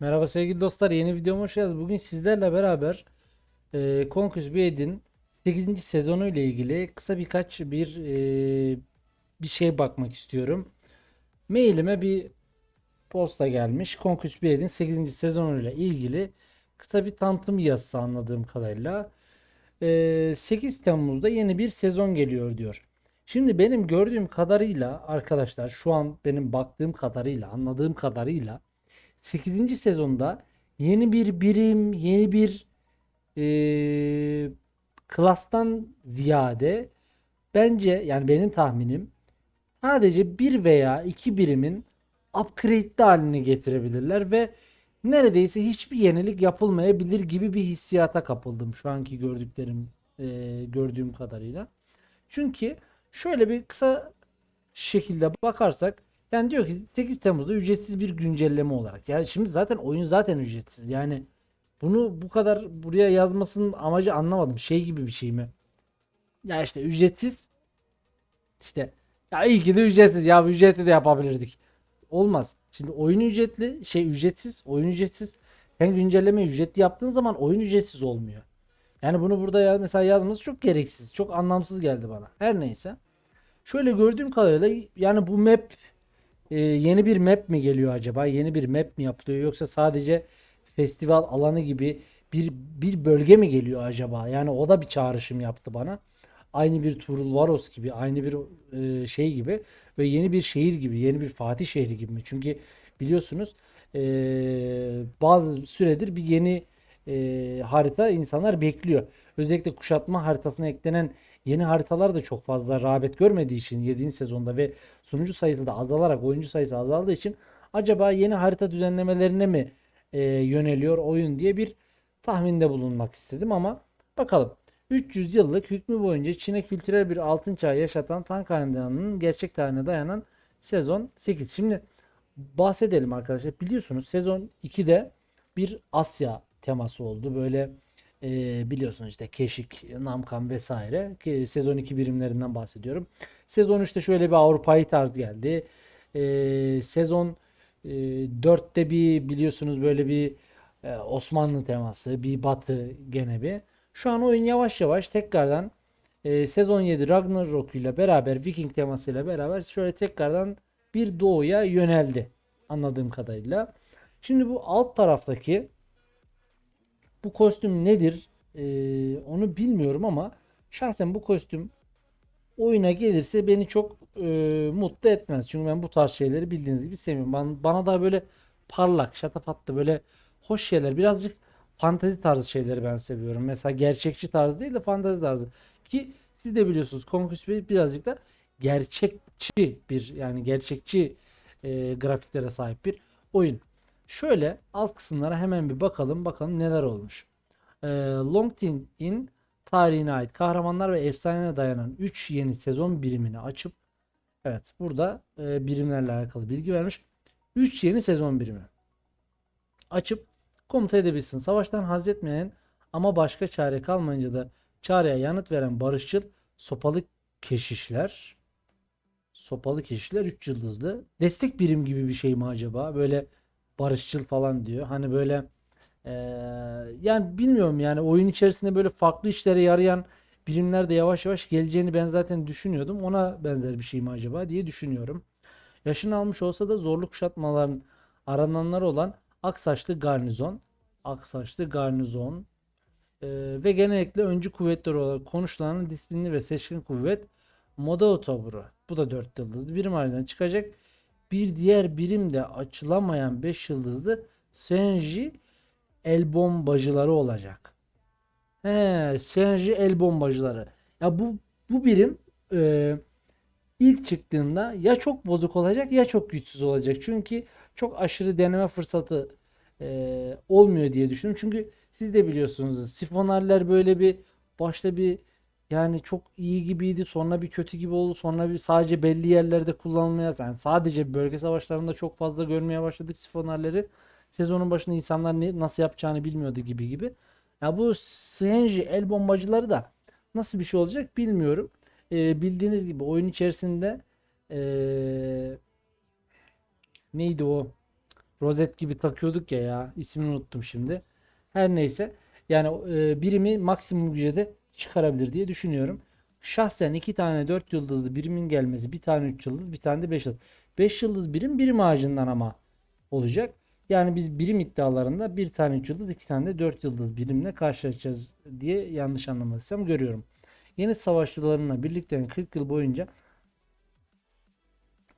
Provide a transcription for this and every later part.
Merhaba sevgili dostlar, yeni videoma hoş geldiniz. Bugün sizlerle beraber e, Conquest Bey'in 8. sezonu ile ilgili kısa birkaç bir e, bir şey bakmak istiyorum. Mailime bir posta gelmiş. Conquest Bey'in 8. sezonu ile ilgili kısa bir tanıtım yazısı anladığım kadarıyla. E, 8 Temmuz'da yeni bir sezon geliyor diyor. Şimdi benim gördüğüm kadarıyla arkadaşlar şu an benim baktığım kadarıyla anladığım kadarıyla 8. sezonda yeni bir birim, yeni bir eee klastan ziyade bence yani benim tahminim sadece bir veya iki birimin upgrade'li halini getirebilirler ve neredeyse hiçbir yenilik yapılmayabilir gibi bir hissiyata kapıldım şu anki gördüklerim eee, gördüğüm kadarıyla. Çünkü şöyle bir kısa şekilde bakarsak yani diyor ki 8 Temmuz'da ücretsiz bir güncelleme olarak. Yani şimdi zaten oyun zaten ücretsiz. Yani bunu bu kadar buraya yazmasının amacı anlamadım. Şey gibi bir şey mi? Ya işte ücretsiz. İşte ya iyi ki de ücretsiz. Ya ücretli de yapabilirdik. Olmaz. Şimdi oyun ücretli, şey ücretsiz, oyun ücretsiz. Sen güncelleme ücretli yaptığın zaman oyun ücretsiz olmuyor. Yani bunu burada ya mesela yazması çok gereksiz, çok anlamsız geldi bana. Her neyse. Şöyle gördüğüm kadarıyla yani bu map e, yeni bir map mi geliyor acaba? Yeni bir map mi yapılıyor yoksa sadece festival alanı gibi bir bir bölge mi geliyor acaba? Yani o da bir çağrışım yaptı bana. Aynı bir Turulvaros gibi, aynı bir e, şey gibi ve yeni bir şehir gibi, yeni bir Fatih şehri gibi mi? Çünkü biliyorsunuz e, bazı süredir bir yeni e, harita insanlar bekliyor. Özellikle kuşatma haritasına eklenen yeni haritalar da çok fazla rağbet görmediği için 7. sezonda ve sunucu sayısı da azalarak oyuncu sayısı azaldığı için acaba yeni harita düzenlemelerine mi e, yöneliyor oyun diye bir tahminde bulunmak istedim ama bakalım. 300 yıllık hükmü boyunca Çin'e kültürel bir altın çağı yaşatan Tank Hanedanı'nın gerçek tarihine dayanan sezon 8. Şimdi bahsedelim arkadaşlar. Biliyorsunuz sezon 2'de bir Asya teması oldu. Böyle e, biliyorsunuz işte Keşik, Namkan vesaire. Ki sezon 2 birimlerinden bahsediyorum. Sezon 3'te şöyle bir Avrupa'yı tarz geldi. E, sezon e, 4'te bir biliyorsunuz böyle bir e, Osmanlı teması, bir Batı gene bir. Şu an oyun yavaş yavaş tekrardan e, sezon 7 Ragnarok ile beraber Viking temasıyla beraber şöyle tekrardan bir doğuya yöneldi anladığım kadarıyla. Şimdi bu alt taraftaki bu kostüm nedir Ee, onu bilmiyorum ama şahsen bu kostüm oyuna gelirse beni çok e, mutlu etmez. Çünkü ben bu tarz şeyleri bildiğiniz gibi sevmiyorum. Bana, bana da böyle parlak, şatafatlı böyle hoş şeyler birazcık fantezi tarzı şeyleri ben seviyorum. Mesela gerçekçi tarz değil de fantezi tarzı. Ki siz de biliyorsunuz Conquest Bey birazcık da gerçekçi bir yani gerçekçi e, grafiklere sahip bir oyun. Şöyle alt kısımlara hemen bir bakalım. Bakalım neler olmuş. Ee, Longtin'in tarihine ait kahramanlar ve efsaneye dayanan 3 yeni sezon birimini açıp evet burada e, birimlerle alakalı bilgi vermiş. 3 yeni sezon birimi açıp komuta edebilsin. Savaştan haz etmeyen ama başka çare kalmayınca da çareye yanıt veren barışçıl sopalı keşişler sopalı keşişler 3 yıldızlı. Destek birim gibi bir şey mi acaba? Böyle barışçıl falan diyor. Hani böyle eee, yani bilmiyorum yani oyun içerisinde böyle farklı işlere yarayan birimler de yavaş yavaş geleceğini ben zaten düşünüyordum. Ona benzer bir şey mi acaba diye düşünüyorum. Yaşını almış olsa da zorlu kuşatmaların arananları olan Aksaçlı Garnizon, Aksaçlı Garnizon eee, ve genellikle öncü kuvvetleri olarak konuşulan disiplinli ve seçkin kuvvet Moda Otoburu. Bu da 4 yıldızlı birim halinden çıkacak. Bir diğer birim de açılamayan 5 yıldızlı Senji el bombacıları olacak. He, Senji el bombacıları. Ya bu bu birim e, ilk çıktığında ya çok bozuk olacak ya çok güçsüz olacak. Çünkü çok aşırı deneme fırsatı e, olmuyor diye düşünüyorum. Çünkü siz de biliyorsunuz sifonerler böyle bir başta bir yani çok iyi gibiydi. Sonra bir kötü gibi oldu. Sonra bir sadece belli yerlerde kullanılmaya yani sadece bölge savaşlarında çok fazla görmeye başladık sifonerleri. Sezonun başında insanlar ne, nasıl yapacağını bilmiyordu gibi gibi. Ya bu CNG el bombacıları da nasıl bir şey olacak bilmiyorum. Ee, bildiğiniz gibi oyun içerisinde ee, neydi o? rozet gibi takıyorduk ya ya ismini unuttum şimdi. Her neyse yani e, birimi maksimum güce de çıkarabilir diye düşünüyorum. Şahsen iki tane 4 yıldızlı birimin gelmesi bir tane 3 yıldız bir tane de 5 yıldız. 5 yıldız birim birim ağacından ama olacak. Yani biz birim iddialarında bir tane 3 yıldız iki tane de 4 yıldız birimle karşılaşacağız diye yanlış anlamadıysam görüyorum. Yeni savaşçılarımla birlikte 40 yıl boyunca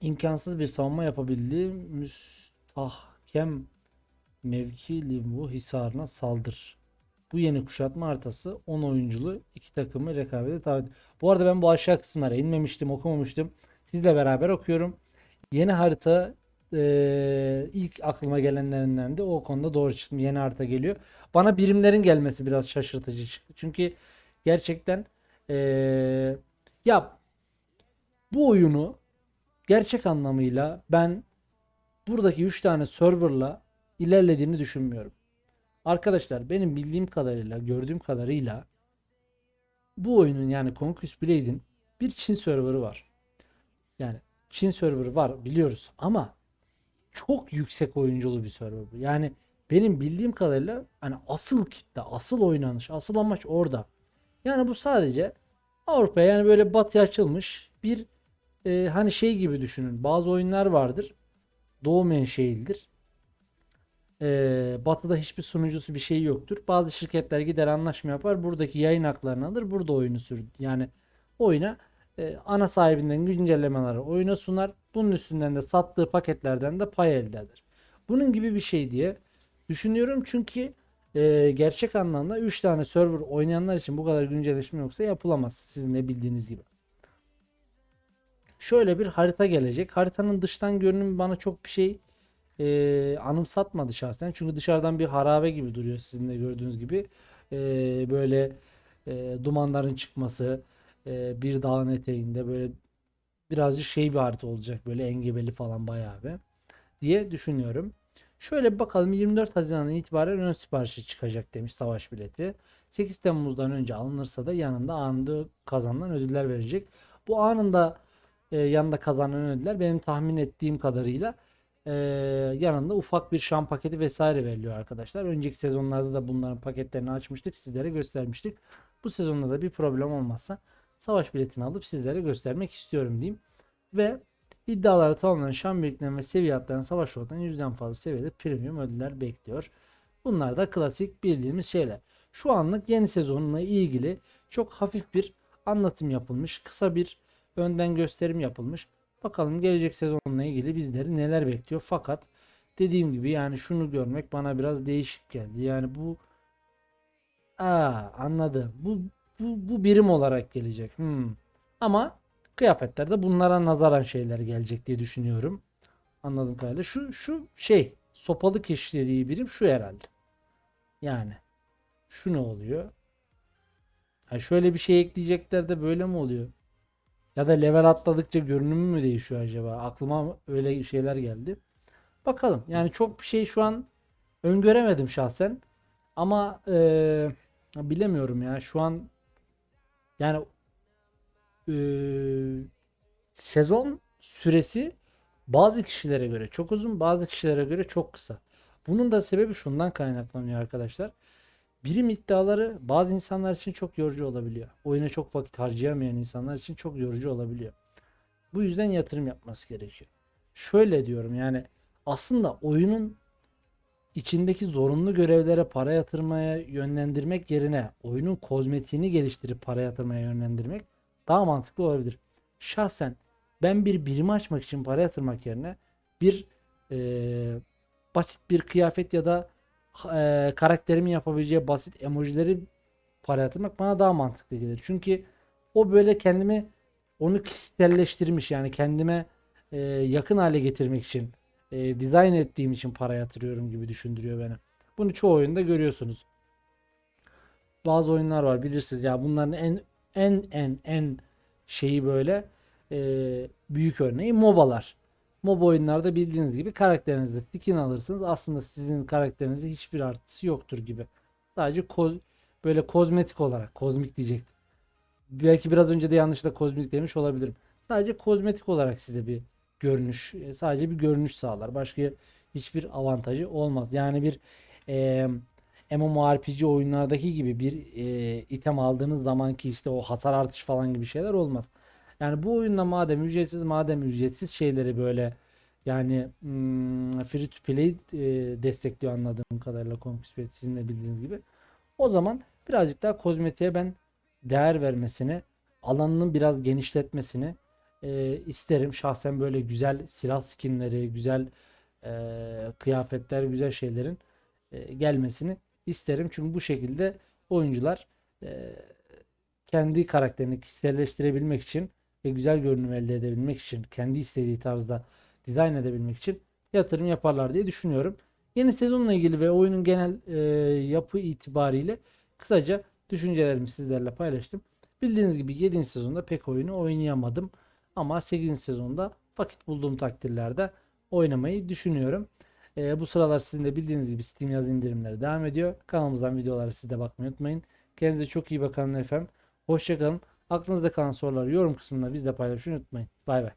imkansız bir savunma yapabildiği müstahkem mevki Limbu Hisarı'na saldır. Bu yeni kuşatma haritası 10 oyunculu iki takımı rekabete tabi. Bu arada ben bu aşağı kısımlara inmemiştim, okumamıştım. Sizle beraber okuyorum. Yeni harita eee, ilk aklıma gelenlerinden de o konuda doğru çıktım. Yeni harita geliyor. Bana birimlerin gelmesi biraz şaşırtıcı çıktı. Çünkü gerçekten eee, ya bu oyunu gerçek anlamıyla ben buradaki 3 tane serverla ilerlediğini düşünmüyorum. Arkadaşlar benim bildiğim kadarıyla, gördüğüm kadarıyla bu oyunun yani Conquest Blade'in bir Çin serverı var. Yani Çin serverı var biliyoruz ama çok yüksek oyunculu bir server bu. Yani benim bildiğim kadarıyla hani asıl kitle, asıl oynanış, asıl amaç orada. Yani bu sadece Avrupa yani böyle batıya açılmış bir e, hani şey gibi düşünün. Bazı oyunlar vardır. Doğu menşeilidir. E, batıda hiçbir sunucusu bir şey yoktur. Bazı şirketler gider anlaşma yapar. Buradaki yayın haklarını alır. Burada oyunu sür. Yani oyuna e, ana sahibinden güncellemeleri oyuna sunar. Bunun üstünden de sattığı paketlerden de pay elde eder. Bunun gibi bir şey diye düşünüyorum. Çünkü e, gerçek anlamda 3 tane server oynayanlar için bu kadar güncelleşme yoksa yapılamaz. Sizin de bildiğiniz gibi. Şöyle bir harita gelecek. Haritanın dıştan görünümü bana çok bir şey e, anımsatmadı şahsen. Çünkü dışarıdan bir harabe gibi duruyor sizin de gördüğünüz gibi. E, böyle e, dumanların çıkması, e, bir dağın eteğinde böyle birazcık şey bir harita olacak. Böyle engebeli falan bayağı bir diye düşünüyorum. Şöyle bir bakalım 24 Haziran'dan itibaren ön siparişi çıkacak demiş savaş bileti. 8 Temmuz'dan önce alınırsa da yanında anında kazanılan ödüller verecek. Bu anında e, yanında kazanan ödüller benim tahmin ettiğim kadarıyla e, yanında ufak bir şan paketi vesaire veriliyor arkadaşlar. Önceki sezonlarda da bunların paketlerini açmıştık. Sizlere göstermiştik. Bu sezonda da bir problem olmazsa savaş biletini alıp sizlere göstermek istiyorum diyeyim. Ve iddiaları tamamlanan şan birliklerinin ve seviye atlayan savaş rotadan yüzden fazla seviyede premium ödüller bekliyor. Bunlar da klasik bildiğimiz şeyler. Şu anlık yeni sezonla ilgili çok hafif bir anlatım yapılmış. Kısa bir önden gösterim yapılmış. Bakalım gelecek sezonla ilgili bizleri neler bekliyor. Fakat dediğim gibi yani şunu görmek bana biraz değişik geldi. Yani bu Aa, anladım. Bu, bu, bu birim olarak gelecek. Hmm. Ama kıyafetlerde bunlara nazaran şeyler gelecek diye düşünüyorum. Anladığım kadarıyla. Şu, şu şey sopalık işlediği birim şu herhalde. Yani şu ne oluyor? Ha şöyle bir şey ekleyecekler de böyle mi oluyor? Ya da level atladıkça görünümü mü değişiyor acaba? Aklıma öyle şeyler geldi. Bakalım. Yani çok bir şey şu an öngöremedim şahsen. Ama eee, bilemiyorum ya. Şu an yani eee, sezon süresi bazı kişilere göre çok uzun, bazı kişilere göre çok kısa. Bunun da sebebi şundan kaynaklanıyor arkadaşlar. Birim iddiaları bazı insanlar için çok yorucu olabiliyor. Oyuna çok vakit harcayamayan insanlar için çok yorucu olabiliyor. Bu yüzden yatırım yapması gerekiyor. Şöyle diyorum yani aslında oyunun içindeki zorunlu görevlere para yatırmaya yönlendirmek yerine oyunun kozmetiğini geliştirip para yatırmaya yönlendirmek daha mantıklı olabilir. Şahsen ben bir birimi açmak için para yatırmak yerine bir eee, basit bir kıyafet ya da eee, karakterimin yapabileceği basit emojileri para yatırmak bana daha mantıklı gelir. Çünkü o böyle kendimi onu kişiselleştirmiş yani kendime eee, yakın hale getirmek için e, dizayn ettiğim için para yatırıyorum gibi düşündürüyor beni. Bunu çoğu oyunda görüyorsunuz. Bazı oyunlar var bilirsiniz ya bunların en en en en şeyi böyle e, büyük örneği MOBA'lar. MOBA oyunlarda bildiğiniz gibi karakterinizi skin alırsınız. Aslında sizin karakterinizde hiçbir artısı yoktur gibi. Sadece koz, böyle kozmetik olarak kozmik diyecektim. Belki biraz önce de yanlışlıkla kozmik demiş olabilirim. Sadece kozmetik olarak size bir görünüş, e, sadece bir görünüş sağlar. Başka hiçbir avantajı olmaz. Yani bir e, MMORPG oyunlardaki gibi bir e, item aldığınız zamanki işte o hasar artış falan gibi şeyler olmaz. Yani bu oyunda madem ücretsiz madem ücretsiz şeyleri böyle yani hmm, free to play e, destekliyor anladığım kadarıyla Conquest sizin de bildiğiniz gibi. O zaman birazcık daha kozmetiğe ben değer vermesini, alanını biraz genişletmesini e, isterim. Şahsen böyle güzel silah skinleri, güzel e, kıyafetler, güzel şeylerin e, gelmesini isterim. Çünkü bu şekilde oyuncular e, kendi karakterini kişiselleştirebilmek için ve güzel görünüm elde edebilmek için, kendi istediği tarzda dizayn edebilmek için yatırım yaparlar diye düşünüyorum. Yeni sezonla ilgili ve oyunun genel e, yapı itibariyle kısaca düşüncelerimi sizlerle paylaştım. Bildiğiniz gibi 7. sezonda pek oyunu oynayamadım. Ama 8. sezonda vakit bulduğum takdirlerde oynamayı düşünüyorum. E, bu sıralar sizin de bildiğiniz gibi Steam yaz indirimleri devam ediyor. Kanalımızdan videolara siz de bakmayı unutmayın. Kendinize çok iyi bakın efendim. Hoşçakalın. Aklınızda kalan soruları yorum kısmında bizle paylaşmayı unutmayın. Bay bay.